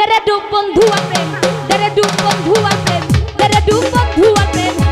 দেরে ডুব বন্ধু আর প্রেম দেরে ডুব বন্ধু আর প্রেম দেরে ডুব বন্ধু আর প্রেম